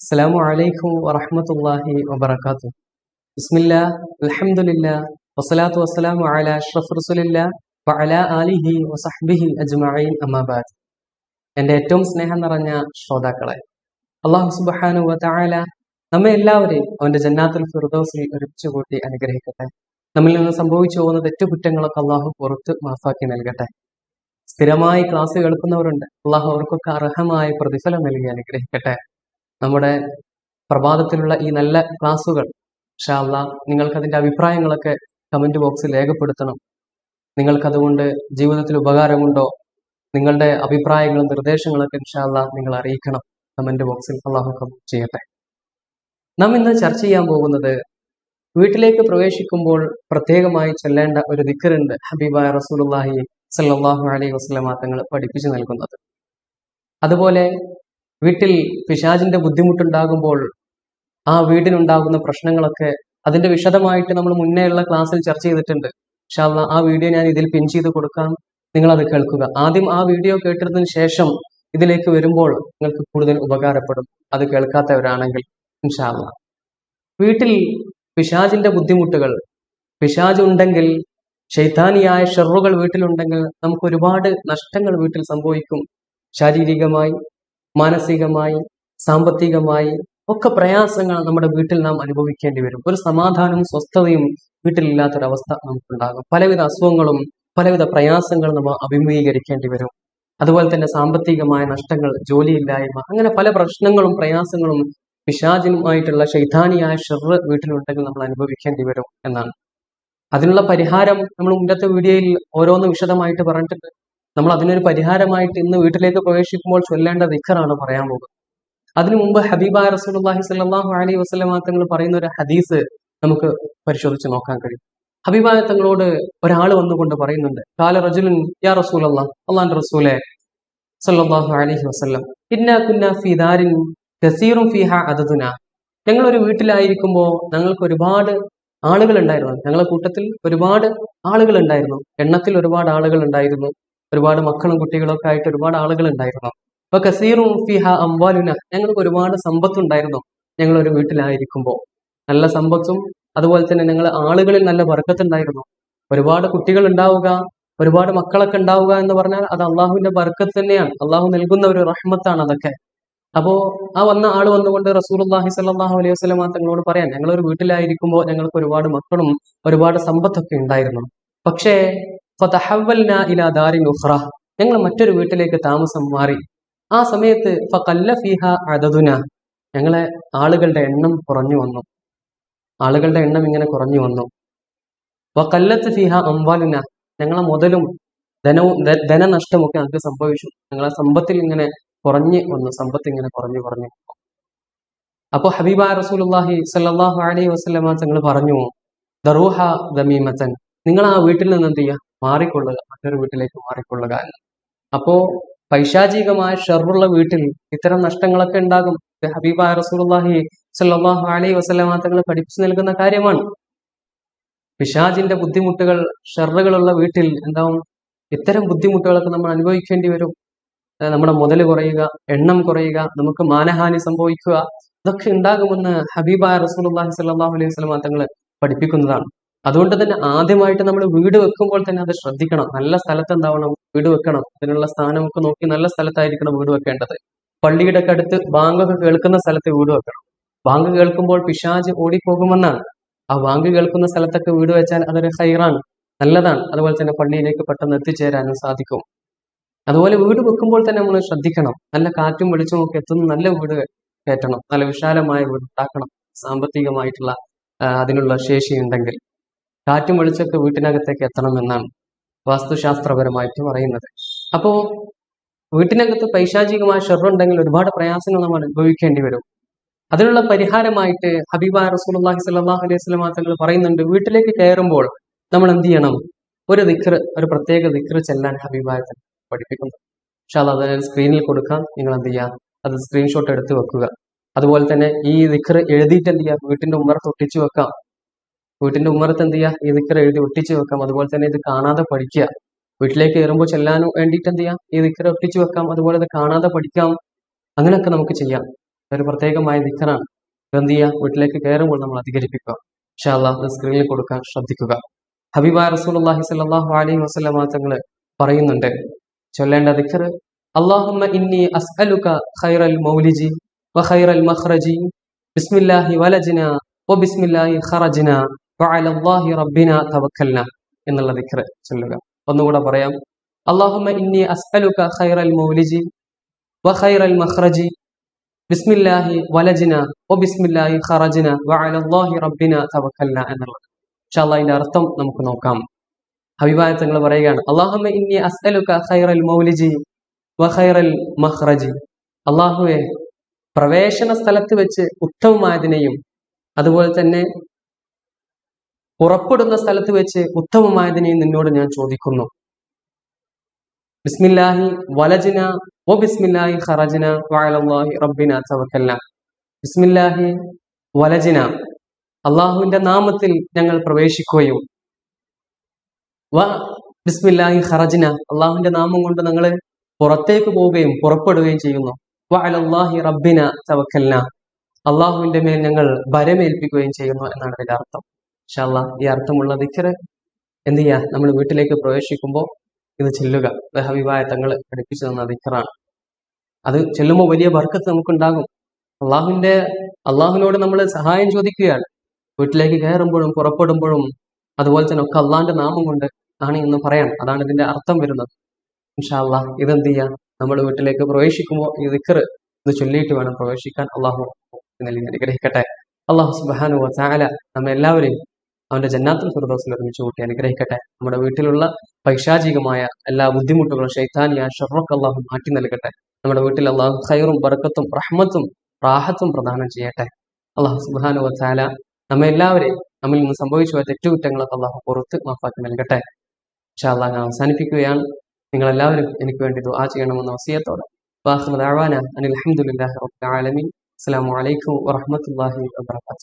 അസ്സാം വലൈക്കും വറഹമത്തല്ലാഹി വബർക്കാത്തു ഇസ്മില്ല അലഹമുല്ല വസ്സലാത്തു വസ്സലാം അല അഷ്റഫ് റസുലില്ല വഅല ആലിഹി വസഹ്ബിഹി അജ്മഈൻ അമ്മാബാദ് എന്റെ ഏറ്റവും സ്നേഹം നിറഞ്ഞ ശ്രോതാക്കളെ അള്ളാഹു സുബാനു വതആല നമ്മെ എല്ലാവരെയും അവന്റെ ജന്നാത്തുൽ ഫിർദൗസിൽ ഒരുമിച്ച് കൂട്ടി അനുഗ്രഹിക്കട്ടെ. നമ്മിൽ നിന്ന് സംഭവിച്ചു പോകുന്ന തെറ്റുകുറ്റങ്ങളൊക്കെ അള്ളാഹു പുറത്ത് മാഫാക്കി നൽകട്ടെ. സ്ഥിരമായി ക്ലാസ് കേൾക്കുന്നവരുണ്ട്. അള്ളാഹു അവർക്കൊക്കെ അർഹമായ പ്രതിഫലം നൽകി അനുഗ്രഹിക്കട്ടെ. നമ്മുടെ പ്രഭാതത്തിലുള്ള ഈ നല്ല ക്ലാസ്സുകൾ ഷാള നിങ്ങൾക്ക് അതിന്റെ അഭിപ്രായങ്ങളൊക്കെ കമന്റ് ബോക്സിൽ രേഖപ്പെടുത്തണം. നിങ്ങൾക്കതുകൊണ്ട് ജീവിതത്തിൽ ഉപകാരമുണ്ടോ? നിങ്ങളുടെ അഭിപ്രായങ്ങളും നിർദ്ദേശങ്ങളൊക്കെ ഇൻഷാല്ല നിങ്ങൾ അറിയിക്കണം കമന്റ് ബോക്സിൽ. അള്ളാഹു ചെയ്യട്ടെ. നാം ഇന്ന് ചർച്ച ചെയ്യാൻ പോകുന്നത് വീട്ടിലേക്ക് പ്രവേശിക്കുമ്പോൾ പ്രത്യേകമായി ചൊല്ലേണ്ട ഒരു ദിക്കറുണ്ട് ഹബീബായ റസൂലുള്ളാഹി സല്ലാഹു അലൈഹി വസല്ലമ തങ്ങൾ പഠിപ്പിച്ചു നൽകുന്നത്. അതുപോലെ വീട്ടിൽ പിശാചിന്റെ ബുദ്ധിമുട്ടുണ്ടാകുമ്പോൾ ആ വീടിനുണ്ടാകുന്ന പ്രശ്നങ്ങളൊക്കെ അതിന്റെ വിശദമായിട്ട് നമ്മൾ മുന്നേയുള്ള ക്ലാസ്സിൽ ചർച്ച ചെയ്തിട്ടുണ്ട്. പക്ഷെ ആ വീഡിയോ ഞാൻ ഇതിൽ പിൻ ചെയ്ത് കൊടുക്കാം. നിങ്ങൾ അത് കേൾക്കുക. ആദ്യം ആ വീഡിയോ കേട്ടതിന് ശേഷം ഇതിലേക്ക് വരുമ്പോൾ നിങ്ങൾക്ക് കൂടുതൽ ഉപകാരപ്പെടും. അത് കേൾക്കാത്തവരാണെങ്കിൽ ഇൻഷാല്ല വീട്ടിൽ പിശാജിന്റെ ബുദ്ധിമുട്ടുകൾ പിശാജ് ഉണ്ടെങ്കിൽ ശൈത്താനിയായ ഷെറുകൾ വീട്ടിലുണ്ടെങ്കിൽ നമുക്ക് ഒരുപാട് നഷ്ടങ്ങൾ വീട്ടിൽ സംഭവിക്കും. ശാരീരികമായി മാനസികമായി സാമ്പത്തികമായി ഒക്കെ പ്രയാസങ്ങൾ നമ്മുടെ വീട്ടിൽ നാം അനുഭവിക്കേണ്ടി വരും. ഒരു സമാധാനവും സ്വസ്ഥതയും വീട്ടിലില്ലാത്തൊരവസ്ഥ നമുക്കുണ്ടാകും. പലവിധ അസുഖങ്ങളും പലവിധ പ്രയാസങ്ങളും നമ്മൾ അഭിമുഖീകരിക്കേണ്ടി വരും. അതുപോലെ തന്നെ സാമ്പത്തികമായ നഷ്ടങ്ങൾ ജോലിയില്ലായ്മ അങ്ങനെ പല പ്രശ്നങ്ങളും പ്രയാസങ്ങളും പിശാചിനുമായിട്ടുള്ള ശൈതാനിയായ ഷെറ് വീട്ടിലുണ്ടെങ്കിൽ നമ്മൾ അനുഭവിക്കേണ്ടി വരും എന്നാണ്. അതിനുള്ള പരിഹാരം നമ്മൾ മുന്നത്തെ വീഡിയോയിൽ ഓരോന്ന് വിശദമായിട്ട് പറഞ്ഞിട്ടുണ്ട്. നമ്മൾ അതിനൊരു പരിഹാരമായിട്ട് ഇന്ന് വീട്ടിലേക്ക് പ്രവേശിക്കുമ്പോൾ ചൊല്ലേണ്ട ദിക്കറാണ് പറയാൻ പോകുന്നത്. അതിനു മുമ്പ് ഹബീബ റസൂലി സ്വല്ലല്ലാഹു അലൈഹി വസ്ലമാങ്ങൾ പറയുന്ന ഒരു ഹദീസ് നമുക്ക് പരിശോധിച്ച് നോക്കാൻ കഴിയും. ഹബീബായ തങ്ങളോട് ഒരാൾ വന്നുകൊണ്ട് പറയുന്നുണ്ട് കാല റജുലുൻ യാ റസൂൽ അള്ളാഹ് അള്ളാന്റെ റസൂലെ സല്ലാഹു അലൈഹി വസ്ലം ഇന്നാ കുന്ന ഫീ ദാരിൻ കസീറും ഫീഹ അദദുന. ഞങ്ങൾ ഒരു വീട്ടിലായിരിക്കുമ്പോൾ ഞങ്ങൾക്ക് ഒരുപാട് ആളുകൾ ഉണ്ടായിരുന്നു ഞങ്ങളെ കൂട്ടത്തിൽ ഒരുപാട് ആളുകൾ ഉണ്ടായിരുന്നു എണ്ണത്തിൽ ഒരുപാട് ആളുകൾ ഉണ്ടായിരുന്നു ഒരുപാട് മക്കളും കുട്ടികളൊക്കെ ആയിട്ട് ഒരുപാട് ആളുകൾ ഉണ്ടായിരുന്നു അപ്പൊ കസീറും ഫിഹ അംബാലുന ഞങ്ങൾക്ക് ഒരുപാട് സമ്പത്തുണ്ടായിരുന്നു ഞങ്ങൾ ഒരു വീട്ടിലായിരിക്കുമ്പോൾ. നല്ല സമ്പത്തും അതുപോലെ തന്നെ ഞങ്ങൾ ആളുകളിൽ നല്ല വർക്കത്തുണ്ടായിരുന്നു. ഒരുപാട് കുട്ടികൾ ഉണ്ടാവുക ഒരുപാട് മക്കളൊക്കെ ഉണ്ടാവുക എന്ന് പറഞ്ഞാൽ അത് അള്ളാഹുവിന്റെ ബർക്കത്ത് തന്നെയാണ്. അള്ളാഹു നൽകുന്ന ഒരു റഹ്മത്താണ് അതൊക്കെ. അപ്പോ ആ വന്ന ആൾ വന്നുകൊണ്ട് റസൂലുള്ളാഹി സ്വല്ലല്ലാഹു അലൈഹി വസല്ലം തങ്ങളോട് പറയാൻ ഞങ്ങൾ ഒരു വീട്ടിലായിരിക്കുമ്പോൾ ഞങ്ങൾക്ക് ഒരുപാട് മക്കളും ഒരുപാട് സമ്പത്തൊക്കെ ഉണ്ടായിരുന്നു. പക്ഷേ ഫതഹവ്വൽനാ ഇലാ ദാരിൻ ഉഖ്റ. ഞങ്ങൾ മറ്റൊരു വീട്ടിലേക്ക് താമസം മാറി. ആ സമയത്ത് ഫഖല്ല ഫീഹ ഞങ്ങളെ ആളുകളുടെ എണ്ണം കുറഞ്ഞു വന്നു. ആളുകളുടെ എണ്ണം ഇങ്ങനെ കുറഞ്ഞു വന്നു. വക്കല്ലത്ത് ഫിഹ അംവാലുന. ഞങ്ങളെ മുതലും ധനവും ധനനഷ്ടമൊക്കെ ഞങ്ങൾക്ക് സംഭവിച്ചു. ഞങ്ങളെ സമ്പത്തിൽ ഇങ്ങനെ കുറഞ്ഞു വന്നു. സമ്പത്ത് ഇങ്ങനെ കുറഞ്ഞു കുറഞ്ഞു. അപ്പോൾ ഹബീബ റസൂലുള്ളാഹി സല്ലാഹു അലൈഹി വസ്ലമ തങ്ങൾ പറഞ്ഞു ദറൂഹ ദമീമത്തൻ. നിങ്ങൾ ആ വീട്ടിൽ നിന്ന് എന്ത് ചെയ്യുക? മാറിക്കൊള്ളുക. മറ്റൊരു വീട്ടിലേക്ക് മാറിക്കൊള്ളുക എന്ന് അപ്പോ പൈശാചികമായ ഷെറുള്ള വീട്ടിൽ ഇത്തരം നഷ്ടങ്ങളൊക്കെ ഉണ്ടാകും. ഹബീബ റസൂലുള്ളാഹി സല്ലാഹു അലൈഹി വസല്ലമ തങ്ങൾ പഠിപ്പിച്ചു നൽകുന്ന കാര്യമാണ്. പിശാജിന്റെ ബുദ്ധിമുട്ടുകൾ ഷെറുകളുള്ള വീട്ടിൽ എന്താവും? ഇത്തരം ബുദ്ധിമുട്ടുകളൊക്കെ നമ്മൾ അനുഭവിക്കേണ്ടി വരും. നമ്മുടെ മുതൽ കുറയുക എണ്ണം കുറയുക നമുക്ക് മാനഹാനി സംഭവിക്കുക ഇതൊക്കെ ഉണ്ടാകുമെന്ന് ഹബീബായ റസൂലുള്ളാഹി സല്ലാഹു അലൈഹി വസല്ലമ തങ്ങൾ പഠിപ്പിക്കുന്നതാണ്. അതുകൊണ്ട് തന്നെ ആദ്യമായിട്ട് നമ്മൾ വീട് വെക്കുമ്പോൾ തന്നെ അത് ശ്രദ്ധിക്കണം. നല്ല സ്ഥലത്ത് എന്താവണം വീട് വെക്കണം. അതിനുള്ള സ്ഥാനമൊക്കെ നോക്കി നല്ല സ്ഥലത്തായിരിക്കണം വീട് വെക്കേണ്ടത്. പള്ളിയുടെ ഒക്കെ അടുത്ത് ബാങ്കൊക്കെ കേൾക്കുന്ന സ്ഥലത്ത് വീട് വെക്കണം. ബാങ്ക് കേൾക്കുമ്പോൾ പിശാജ് ഓടിപ്പോകുമെന്നാണ്. ആ ബാങ്ക് കേൾക്കുന്ന സ്ഥലത്തൊക്കെ വീട് വെച്ചാൽ അതൊരു ഹൈറാണ് നല്ലതാണ്. അതുപോലെ തന്നെ പള്ളിയിലേക്ക് പെട്ടെന്ന് എത്തിച്ചേരാനും സാധിക്കും. അതുപോലെ വീട് വെക്കുമ്പോൾ തന്നെ നമ്മൾ ശ്രദ്ധിക്കണം. നല്ല കാറ്റും വെളിച്ചവും ഒക്കെ എത്തുന്ന നല്ല വീട് കയറ്റണം. നല്ല വിശാലമായ വീട് ഉണ്ടാക്കണം. സാമ്പത്തികമായിട്ടുള്ള അതിനുള്ള ശേഷി ഉണ്ടെങ്കിൽ കാറ്റും വെളിച്ചൊക്കെ വീട്ടിനകത്തേക്ക് എത്തണമെന്നാണ് വാസ്തുശാസ്ത്രപരമായിട്ട് പറയുന്നത്. അപ്പോ വീട്ടിനകത്ത് പൈശാചികമായ ഷെറുണ്ടെങ്കിൽ ഒരുപാട് പ്രയാസങ്ങൾ നമ്മൾ അനുഭവിക്കേണ്ടി വരും. അതിനുള്ള പരിഹാരമായിട്ട് ഹബീബ റസൂലുള്ളാഹി സാഹു അലൈഹി വസല്ലം തങ്ങൾ പറയുന്നുണ്ട് വീട്ടിലേക്ക് കയറുമ്പോൾ നമ്മൾ എന്ത് ചെയ്യണം? ഒരു ദിക്ർ ഒരു പ്രത്യേക ദിക്ർ ചെല്ലാൻ ഹബീബായ തങ്ങൾ പഠിപ്പിക്കുന്നു. പക്ഷെ അത് ഞാൻ സ്ക്രീനിൽ കൊടുക്കാം. നിങ്ങൾ എന്ത് ചെയ്യുക? അത് സ്ക്രീൻഷോട്ട് എടുത്ത് വെക്കുക. അതുപോലെ തന്നെ ഈ ദിക്ർ എഴുതിയിട്ട് എന്ത് ചെയ്യുക? വീട്ടിന്റെ ഉമ്മറത്ത് ഒട്ടിച്ചു വെക്കാം. വീട്ടിന്റെ ഉമ്മറത്ത് എന്ത് ചെയ്യുക ഈ ദിക്ർ എഴുതി ഒട്ടിച്ചു വെക്കാം. അതുപോലെ തന്നെ ഇത് കാണാതെ പഠിക്കുക. വീട്ടിലേക്ക് കയറുമ്പോൾ ചെല്ലാൻ വേണ്ടിയിട്ട് എന്ത് ചെയ്യാം? ഈ ദിക്ർ ഒട്ടിച്ചു വെക്കാം. അതുപോലെ ഇത് കാണാതെ പഠിക്കാം. അങ്ങനെയൊക്കെ നമുക്ക് ചെയ്യാം. ഒരു പ്രത്യേകമായ ദിക്കറാണ് എന്ത് ചെയ്യുക വീട്ടിലേക്ക് കയറുമ്പോൾ നമ്മൾ അധികരിപ്പിക്കുക. പക്ഷെ അള്ളാഹ് സ്ക്രീനിൽ കൊടുക്കാൻ ശ്രദ്ധിക്കുക. ഹബീബായ റസൂലുള്ളാഹി സ്വല്ലല്ലാഹു അലൈഹി വസല്ലമ തങ്ങൾ പറയുന്നുണ്ട്. ചൊല്ലേണ്ട ദിക്കർ വഖൈറൽ മഖ്റജി. ബിസ്മില്ലാഹി വലജ്ന വബിസ്മില്ലാഹി ഖറജ്ന. വഅലല്ലാഹി റബ്ബിന തവക്കൽന എന്നുള്ള ദിക്ർ ചൊല്ലുക. ഒന്നുകൂടെ പറയാം. അല്ലാഹുമ്മ ഇന്നി അസ്അലുക ഖൈറൽ മൗലിജി വഖൈറൽ മഖ്റജി. ബിസ്മില്ലാഹി വലജ്ന വബിസ്മില്ലാഹി ഖറജ്ന വഅലല്ലാഹി റബ്ബിന തവക്കൽന എന്നുള്ളത്. അല്ലാഹ് ഇതിന്റെ അർത്ഥം നമുക്ക് നോക്കാം. ഹബീബായ തങ്ങൾ പറയുകയാണ് അള്ളാഹുമ്മ ഇന്നി അസ്അലുക ഖൈറൽ മൗലിജി വഖൈറൽ മഖ്റജി. അള്ളാഹുവെ പ്രവേശന സ്ഥലത്ത് വെച്ച് ഉത്തമമായതിനെയും അതുപോലെ തന്നെ പുറപ്പെടുന്ന സ്ഥലത്ത് വെച്ച് ഉത്തമമായതിനെ നിന്നോട് ഞാൻ ചോദിക്കുന്നു. ബിസ്മില്ലാഹി വലജിന ഓ ബിസ്മില്ലാഹി ഖറജിന വഅലല്ലാഹി റബ്ബിന തവക്കല്ല. ബിസ്മില്ലാഹി വലജിന അള്ളാഹുവിന്റെ നാമത്തിൽ ഞങ്ങൾ പ്രവേശിക്കുകയും. വ ബിസ്മില്ലാഹി ഖറജിന അള്ളാഹുവിന്റെ നാമം കൊണ്ട് ഞങ്ങൾ പുറത്തേക്ക് പോവുകയും പുറപ്പെടുകയും ചെയ്യുന്നു. വഅലല്ലാഹി റബ്ബിന തവക്കല്ല അള്ളാഹുവിന്റെ മേൽ ഞങ്ങൾ ഭരമേൽപ്പിക്കുകയും ചെയ്യുന്നു എന്നാണ് ഇതിന്റെ അർത്ഥം. ഇൻഷാല്ലാ ഈ അർത്ഥമുള്ള ദിക്കറ് എന്ത് ചെയ്യുക നമ്മൾ വീട്ടിലേക്ക് പ്രവേശിക്കുമ്പോൾ ഇത് ചെല്ലുക. ഇത് തങ്ങൾ പഠിപ്പിച്ചു തന്ന ദിക്കറാണ്. അത് ചെല്ലുമ്പോൾ വലിയ ബർക്കത്ത് നമുക്കുണ്ടാകും. അള്ളാഹുവിന്റെ അള്ളാഹുവിനോട് നമ്മൾ സഹായം ചോദിക്കുകയാണ്. വീട്ടിലേക്ക് കയറുമ്പോഴും പുറപ്പെടുമ്പോഴും അതുപോലെ തന്നെ ഒക്കെ അള്ളാഹിന്റെ നാമം കൊണ്ട് ആണ് എന്ന് പറയാം അതാണ് ഇതിന്റെ അർത്ഥം വരുന്നത്. ഇൻഷാല്ല ഇതെന്ത് ചെയ്യാം? നമ്മൾ വീട്ടിലേക്ക് പ്രവേശിക്കുമ്പോൾ ഈ ദിക്കറ് ഇത് ചൊല്ലിയിട്ട് വേണം പ്രവേശിക്കാൻ. അള്ളാഹു അനുഗ്രഹിക്കട്ടെ. അള്ളാഹു സുബാനു ചാല നമ്മെ എല്ലാവരെയും അവന്റെ ജന്നാത്തുൽ ഫിർദോസിൽ ഒരുമിച്ച് കൂട്ടി അനുഗ്രഹിക്കട്ടെ. നമ്മുടെ വീട്ടിലുള്ള പൈശാചികമായ എല്ലാ ബുദ്ധിമുട്ടുകളും ഷെയ്ത്താനിയ ഷെറൊക്കെ അള്ളാഹു മാറ്റി നൽകട്ടെ. നമ്മുടെ വീട്ടിൽ അള്ളാഹു ഖൈറും ബർക്കത്തും റഹ്മത്തും റാഹത്തും പ്രദാനം ചെയ്യട്ടെ. അള്ളാഹു സുബാനു വാല നമ്മെ എല്ലാവരെയും നമ്മിൽ നിന്ന് സംഭവിച്ചു പോയ തെറ്റുകുറ്റങ്ങളൊക്കെ അള്ളാഹു പുറത്ത് മാഫാക്കി നൽകട്ടെ. ഇൻഷാ അള്ളാഹ് ഞാൻ അവസാനിപ്പിക്കുകയാണ്. നിങ്ങളെല്ലാവരും എനിക്ക് വേണ്ടി ദുആ ചെയ്യണമെന്ന വസിയത്തോടെ. വാഹുദാവാന അനിൽ അഹമ്മദില്ലാഹി റബ്ബിൽ ആലമീൻ. അസ്സലാമു അലൈക്കും